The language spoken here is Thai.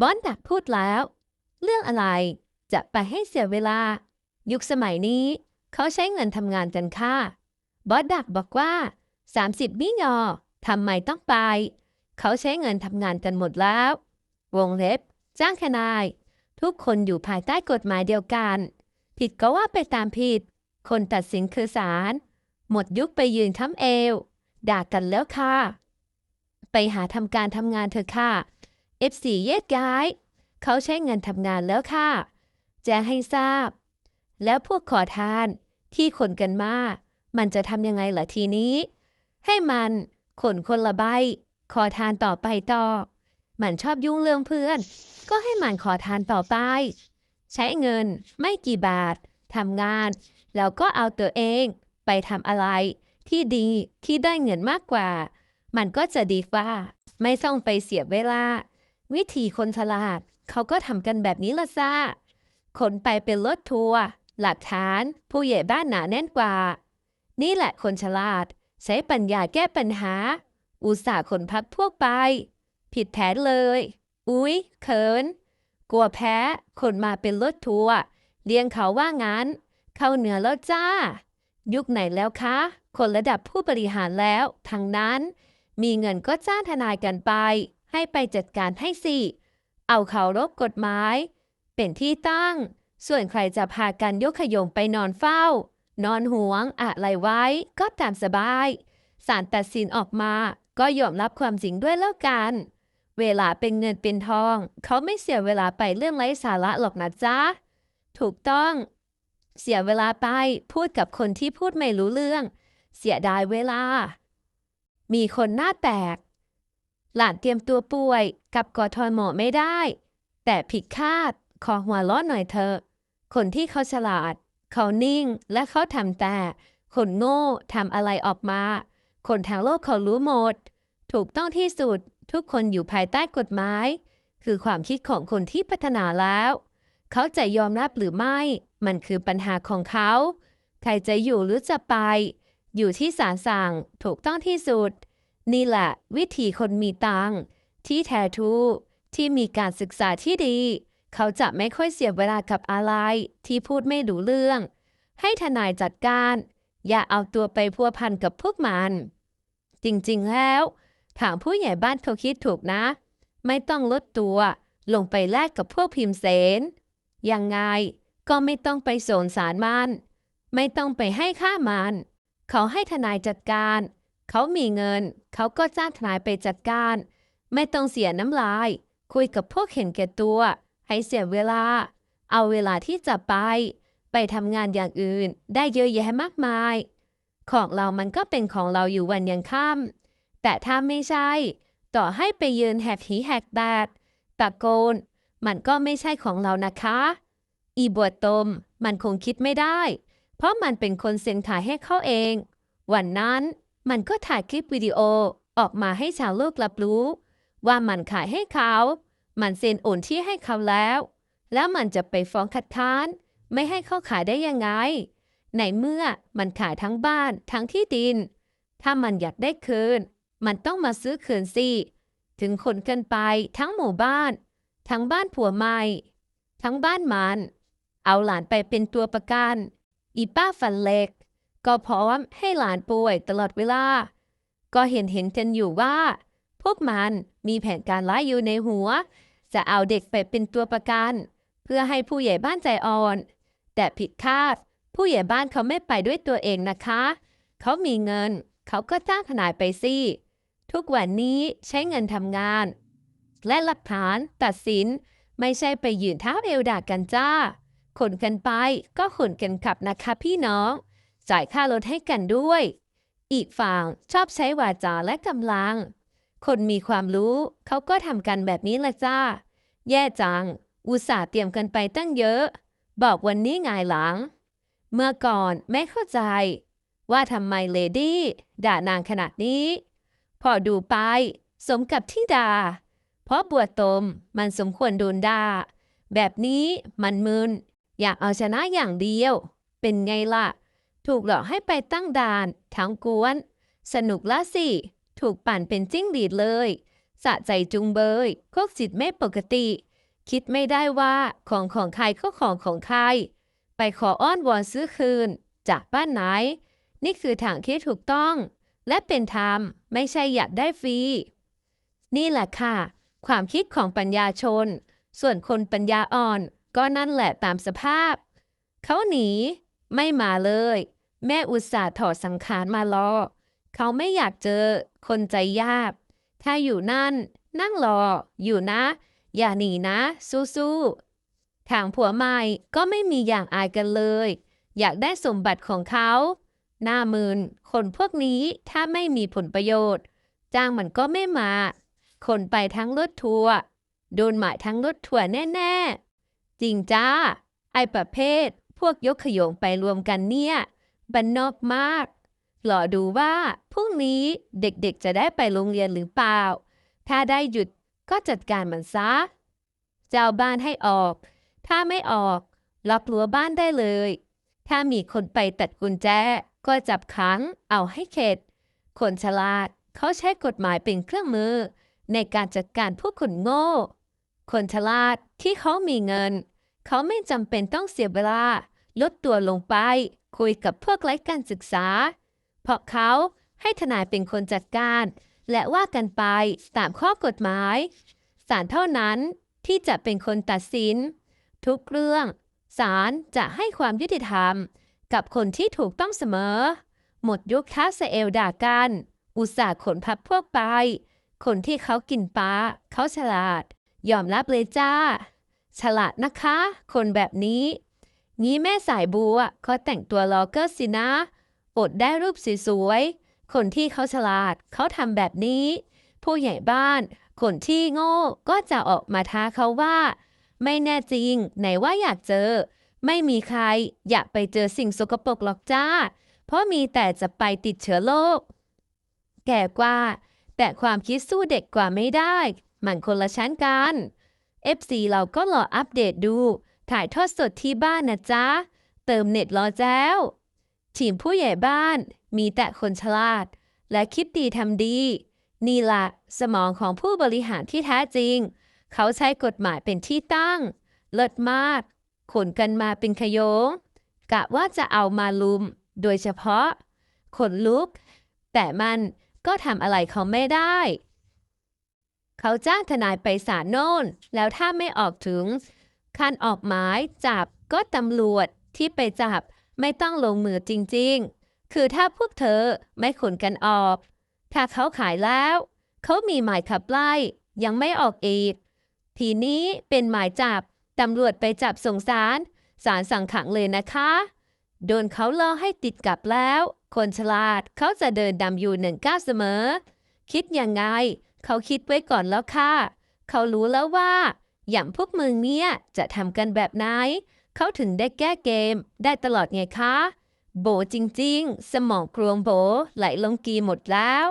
บอนดักพูดแล้ว เรื่องอะไรจะไปให้เสียเวลา ยุคสมัยนี้ เขาใช้เงินทำงานกันค่ะ บอสดักบอกว่า 30มิยอทำไมต้องไป เขาใช้เงินทำงานกันหมดแล้ว วงเล็บ จ้างทนาย ทุกคนอยู่ภายใต้กฎหมายเดียวกัน ผิดก็ว่าไปตามผิด คนตัดสินคือศาลหมดยุคไปยืนค้ำเอว ด่ากันแล้วค่ะ ไปหาทำการทำงานเถอะค่ะ F4 แยกย้าย เขาใช้เงินทำงานแล้วค่ะ แจ้งให้ทราบ แล้วพวกขอทานที่ขนกันมา มันจะทำยังไงล่ะทีนี้ ให้มันขนคนละใบ ขอทานต่อไปต่อ มันชอบยุ่งเรื่องเพื่อน ก็ให้มันขอทานต่อไป ใช้เงินไม่กี่บาททำงาน แล้วก็เอาตัวเองไปทำอะไร ที่ดีที่ได้เงินมากกว่า มันก็จะดีกว่า ไม่ต้องไปเสียเวลา วิธีคนฉลาด เขาก็ทำกันแบบนี้ละซ่าขนไปเป็นรถทัวร์หลักฐาน ผู้ใหญ่บ้านหนาแน่นกว่า นี่แหละคนฉลาด ใช้ปัญญาแก้ปัญหา อุตส่าห์ขนพักพวกไป ผิดแผนเลย อุ๊ย เขิน กลัวแพ้คนมาเป็นรถทัวร์เลี้ยงเขาว่างั้น เข้าเหนือแล้วจ้า ยุคไหนแล้วคะ คนระดับผู้บริหารแล้วทางนั้น มีเงินก็จ้างทนายกันไป ให้ไปจัดการให้สิ เอาเขารบกฎหมาย เป็นที่ตั้ง ส่วนใครจะพากันยกขยงไปนอนเฝ้า นอนห่วงอะไรไว้ก็ตามสบายศาลตัดสินออกมาก็ยอมรับความจริงด้วยแล้วกัน เวลาเป็นเงินเป็นทอง เขาไม่เสียเวลาไปเรื่องไร้สาระหรอกนะจ๊ะ ถูกต้อง เสียเวลาไปพูดกับคนที่พูดไม่รู้เรื่อง เสียดายเวลา มีคนหน้าแตก หลานเตรียมตัวป่วย กับกอทอนหมอไม่ได้ แต่ผิดคาด ขอหัวล้อหน่อยเถอะ คนที่เขาฉลาด เขานิ่งและเขาทำแต่ คนโง่ทำอะไรออกมา คนทางโลกเขารู้หมด ถูกต้องที่สุด ทุกคนอยู่ภายใต้กฎหมาย คือความคิดของคนที่พัฒนาแล้ว เขาจะยอมรับหรือไม่ มันคือปัญหาของเขา ใครจะอยู่หรือจะไป อยู่ที่ศาลสั่ง ถูกต้องที่สุด นี่แหละวิธีคนมีตังที่แท้ทูที่มีการศึกษาที่ดี เขาจะไม่ค่อยเสียเวลากับอะไรที่พูดไม่รู้เรื่อง ให้ทนายจัดการ อย่าเอาตัวไปพัวพันกับพวกมัน จริงๆแล้วถามผู้ใหญ่บ้านเขาคิดถูกนะ ไม่ต้องลดตัวลงไปแลกกับพวกพิมพ์เสนยังไงก็ไม่ต้องไปโสนสารมัน ไม่ต้องไปให้ค่ามัน เขาให้ทนายจัดการ เขามีเงิน เขาก็จ้างทนายไปจัดการ ไม่ต้องเสียน้ำลาย คุยกับพวกเห็นแก่ตัว ให้เสียเวลา เอาเวลาที่จะไป ไปทำงานอย่างอื่น ได้เยอะแยะมากมาย ของเรามันก็เป็นของเราอยู่วันยังค่ำแต่ถ้าไม่ใช่ ต่อให้ไปยืนแหกหีแหกแดดตะโกน มันก็ไม่ใช่ของเรานะคะ อีบวดตม มันคงคิดไม่ได้ เพราะมันเป็นคนเซ็นขายให้เขาเอง วันนั้น มันก็ถ่ายคลิปวิดีโอออกมาให้ชาวโลกรับรู้ ว่ามันขายให้เขา มันเซ็นโอนที่ให้เขาแล้ว แล้วมันจะไปฟ้องคัดค้าน ไม่ให้เขาขายได้ยังไง ในเมื่อมันขายทั้งบ้านทั้งที่ดิน ถ้ามันอยากได้คืน มันต้องมาซื้อคืนสิถึงคนกันไปทั้งหมู่บ้าน ทั้งบ้านผัวใหม่ ทั้งบ้านมัน เอาหลานไปเป็นตัวประกัน อีป้าฟันเล็ก ก็พร้อมให้หลานป่วยตลอดเวลา ก็เห็นเห็นกันอยู่ว่า พวกมันมีแผนการร้ายอยู่ในหัว จะเอาเด็กไปเป็นตัวประกัน เพื่อให้ผู้ใหญ่บ้านใจอ่อน แต่ผิดคาด ผู้ใหญ่บ้านเขาไม่ไปด้วยตัวเองนะคะ เขามีเงิน เขาก็จ้างทนายไปสิทุกวันนี้ใช้เงินทำงาน และหลักฐานตัดสินไม่ใช่ไปยืนเท้าเอวด่ากันจ้าขนกันไปก็ขนกันขับนะคะพี่น้อง จ่ายค่ารถให้กันด้วย อีกฝั่งชอบใช้วาจาและกำลัง คนมีความรู้เขาก็ทำกันแบบนี้ละจ้า แย่จัง อุตส่าห์เตรียมกันไปตั้งเยอะ บอกวันนี้งายหลัง เมื่อก่อนไม่เข้าใจ ว่าทำไมเลดี้ด่านางขนาดนี้ พอดูไป สมกับที่ด่า เพราะบวชตมมันสมควรโดนด่า แบบนี้มันมึนอยากเอาชนะอย่างเดียว เป็นไงล่ะ ถูกหลอกให้ไปตั้งด่าน ทั้งกวน สนุกละสิ ถูกปั่นเป็นจิ้งหรีดเลย สะใจจุงเบยพวกจิตไม่ปกติ คิดไม่ได้ว่าของของใครก็ของของใคร ไปขออ้อนวอนซื้อคืน จากบ้านไหน นี่คือทางที่ถูกต้อง และเป็นธรรมไม่ใช่อยากได้ฟรี นี่แหละค่ะ ความคิดของปัญญาชน ส่วนคนปัญญาอ่อนก็นั่นแหละตามสภาพ เขาหนี ไม่มาเลย แม่อุตส่าห์ถอดสังขารมารอเขาไม่อยากเจอคนใจยากถ้าอยู่นั่น นั่งรอ อยู่นะ อย่าหนีนะ สู้ๆ ทางผัวใหม่ก็ไม่มีอย่างอายกันเลย อยากได้สมบัติของเขา หน้ามืนคนพวกนี้ถ้าไม่มีผลประโยชน์ จ้างมันก็ไม่มา คนไปทั้งรถทัวร์ โดนหมายทั้งรถทัวร์แน่ ๆ จริงจ้า ไอประเภท พวกยกขยงไปรวมกันเนี่ย บันนอกมากหลอดูว่าพรุ่งนี้เด็กๆจะได้ไปโรงเรียนหรือเปล่า ถ้าได้หยุดก็จัดการมันซะ เจ้าบ้านให้ออก ถ้าไม่ออกล็อกรั้วบ้านได้เลย ถ้ามีคนไปตัดกุญแจ ก็จับขังเอาให้เข็ด คนฉลาดเขาใช้กฎหมายเป็นเครื่องมือ ในการจัดการพวกคนโง่ คนฉลาดที่เขามีเงิน เขาไม่จำเป็นต้องเสียเวลา ลดตัวลงไป คุยกับพวกไร้การศึกษา เพราะเขาให้ทนายเป็นคนจัดการ และว่ากันไปตามข้อกฎหมาย ศาลเท่านั้นที่จะเป็นคนตัดสิน ทุกเรื่อง ศาลจะให้ความยุติธรรม กับคนที่ถูกต้องเสมอ หมดยุคค้าสเอลด่ากัน อุตส่าห์ขนพับพวกไป คนที่เขากินปลาเขาฉลาด ยอมรับเลยจ้า ฉลาดนะคะ คนแบบนี้ งี้แม่สายบัวก็แต่งตัวลอเกอร์สินะ อดได้รูปสวยๆ คนที่เขาฉลาดเขาทำแบบนี้ ผู้ใหญ่บ้าน คนที่โง่ก็จะออกมาท้าเขาว่า ไม่แน่จริงไหนว่าอยากเจอ ไม่มีใครอยากไปเจอสิ่งสกปรกหรอกจ้า เพราะมีแต่จะไปติดเชื้อโรคแก่กว่า แต่ความคิดสู้เด็กกว่าไม่ได้ มันคนละชั้นกัน FC เราก็รออัปเดตดู ถ่ายทอดสดที่บ้านนะจ๊ะ เติมเน็ตรอแจ้ว ทีมผู้ใหญ่บ้านมีแต่คนฉลาด และคิดดีทำดี นี่ละสมองของผู้บริหารที่แท้จริง เขาใช้กฎหมายเป็นที่ตั้ง เลิศมาก ขนกันมาเป็นขยง กะว่าจะเอามาลุม โดยเฉพาะ ขนลุก แต่มันก็ทำอะไรเขาไม่ได้ เขาจ้างทนายไปศาลโน่น แล้วถ้าไม่ออกถึง คันออกหมายจับก็ตำรวจที่ไปจับไม่ต้องลงมือจริงๆ คือถ้าพวกเธอไม่ขนกันออก ถ้าเขาขายแล้ว เขามีหมายขับไล่ยังไม่ออกอีก ทีนี้เป็นหมายจับตำรวจไปจับส่งสารศาลสั่งขังเลยนะคะ โดนเขาล่อให้ติดกับแล้ว คนฉลาดเขาจะเดินดำอยู่หนึ่งก้าวเสมอ คิดยังไง เขาคิดไว้ก่อนแล้วค่ะ เขารู้แล้วว่า อย่างพวกมึงเนี่ยจะทำกันแบบไหน เขาถึงได้แก้เกมได้ตลอดไงคะ โบจริงๆ สมองกรวงโบไหลลงกีหมดแล้ว